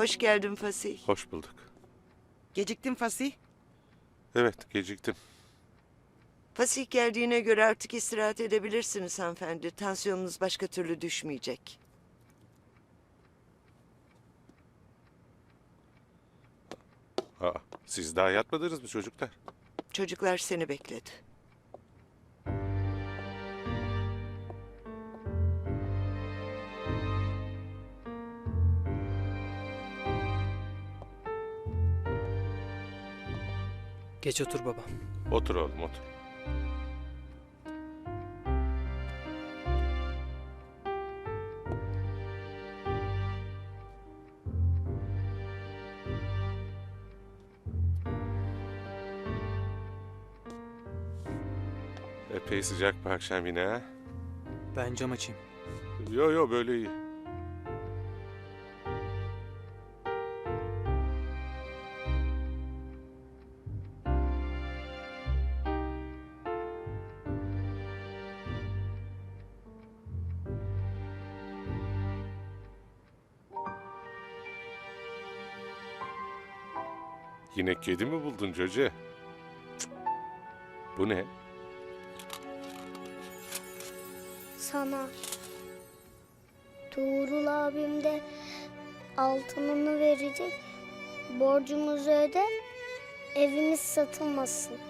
Hoş geldin Fasih. Hoş bulduk. Geciktin Fasih. Evet, geciktim. Fasih geldiğine göre artık istirahat edebilirsiniz hanımefendi. Tansiyonunuz başka türlü düşmeyecek. Aa, siz daha yatmadınız mı çocuklar? Çocuklar seni bekledi. Geç otur baba. Otur oğlum, otur. Epey sıcak bu akşam yine ha? Ben cam açayım. Yo yo böyle iyi. Yine kedi mi buldun Cöce? Bu ne? sana. Tuğrul abim de altınını verecek. Borcumuzu öde, evimiz satılmasın.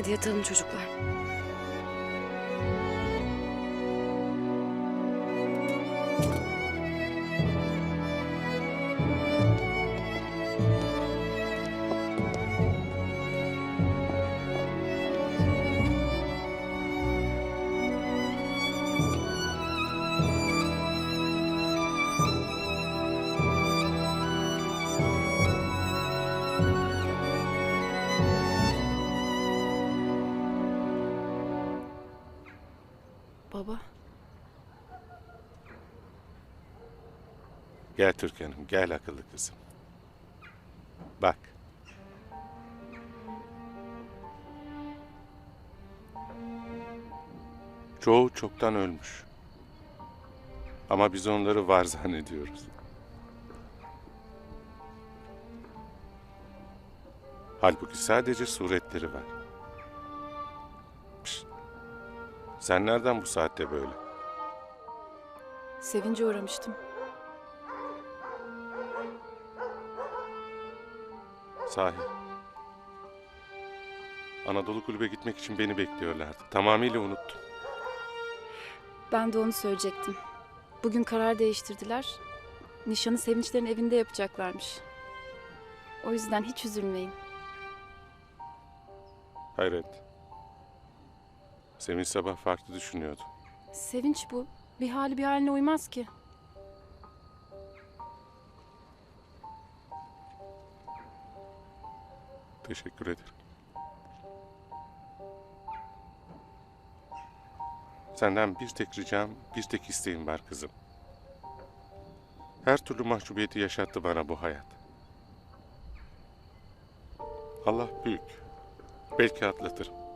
Hadi yatalım çocuklar. Baba. Gel Türkan'ım, gel akıllı kızım. Bak. Çoğu çoktan ölmüş. Ama biz onları var zannediyoruz. Halbuki sadece suretleri var. Sen nereden bu saatte böyle? Sevince uğramıştım. Sahi. Anadolu kulübe gitmek için beni bekliyorlardı. Tamamıyla unuttum. Ben de onu söyleyecektim. Bugün karar değiştirdiler. Nişanı Sevinçlerin evinde yapacaklarmış. O yüzden hiç üzülmeyin. Hayret. Sevinç sabah farklı düşünüyordu. Sevinç bu. Bir hali bir haline uymaz ki. Teşekkür ederim. Senden bir tek ricam, bir tek isteğim var kızım. Her türlü mahcubiyeti yaşattı bana bu hayat. Allah büyük. Belki atlatırım.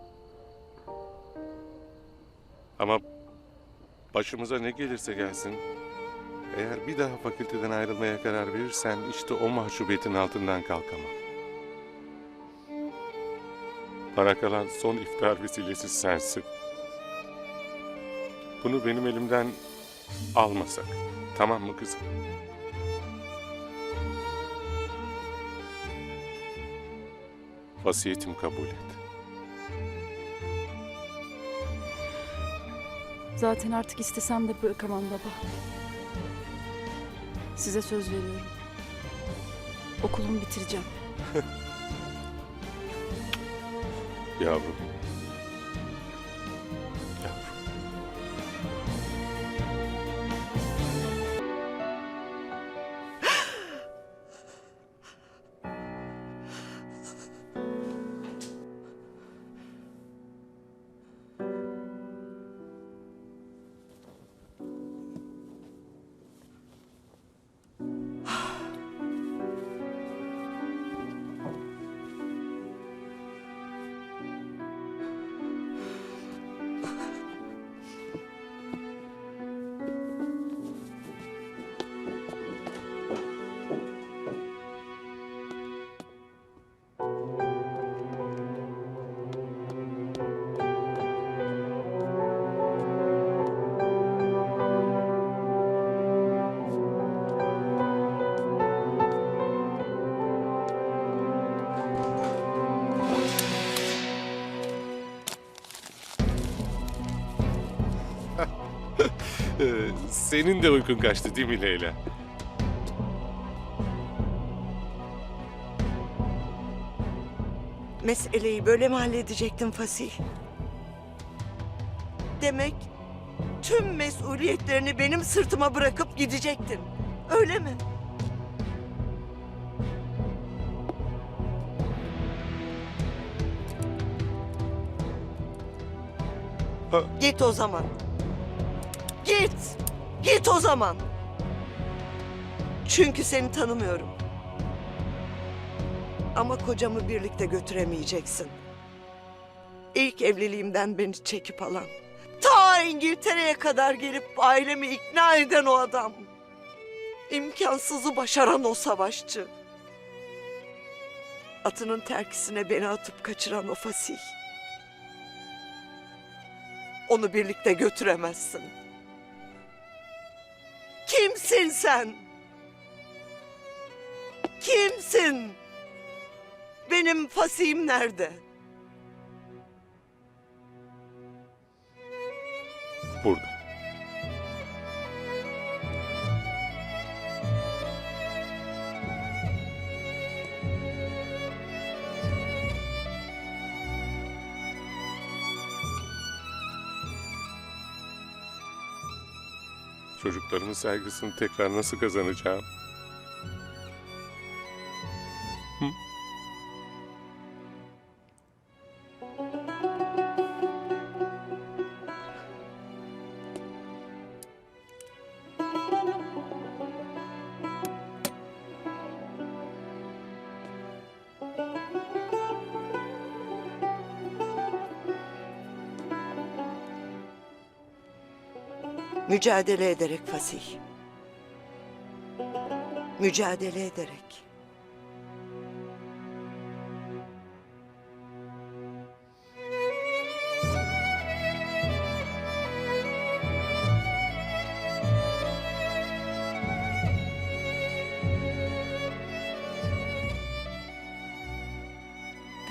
Ama başımıza ne gelirse gelsin Eğer bir daha fakülteden ayrılmaya karar verirsen işte o mahcubiyetin altından kalkamam. Bana kalan son iftar vesilesi sensin. Bunu benim elimden almasak. Tamam mı kızım? Vasiyetim kabul et. Zaten artık istesem de bırakamam baba. Size söz veriyorum. Okulumu bitireceğim. Yavrum. Senin de uykun kaçtı değil mi Leyla? Meseleyi böyle mi halledecektin Fasih? Demek tüm mesuliyetlerini benim sırtıma bırakıp gidecektin. Öyle mi? Ha. Git o zaman. Git. Git o zaman. Çünkü seni tanımıyorum. Ama kocamı birlikte götüremeyeceksin. İlk evliliğimden beni çekip alan. Ta İngiltere'ye kadar gelip ailemi ikna eden o adam. İmkansızı başaran o savaşçı. Atının terkisine beni atıp kaçıran o fasih. Onu birlikte götüremezsin. Kimsin sen? Kimsin? Benim fasihim nerede? Burada. Çocuklarımın saygısını tekrar nasıl kazanacağım? Mücadele ederek fasih. Mücadele ederek.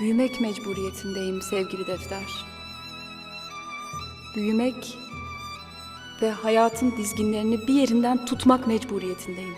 Büyümek mecburiyetindeyim sevgili defter. Büyümek ve hayatın dizginlerini bir yerinden tutmak mecburiyetindeyim.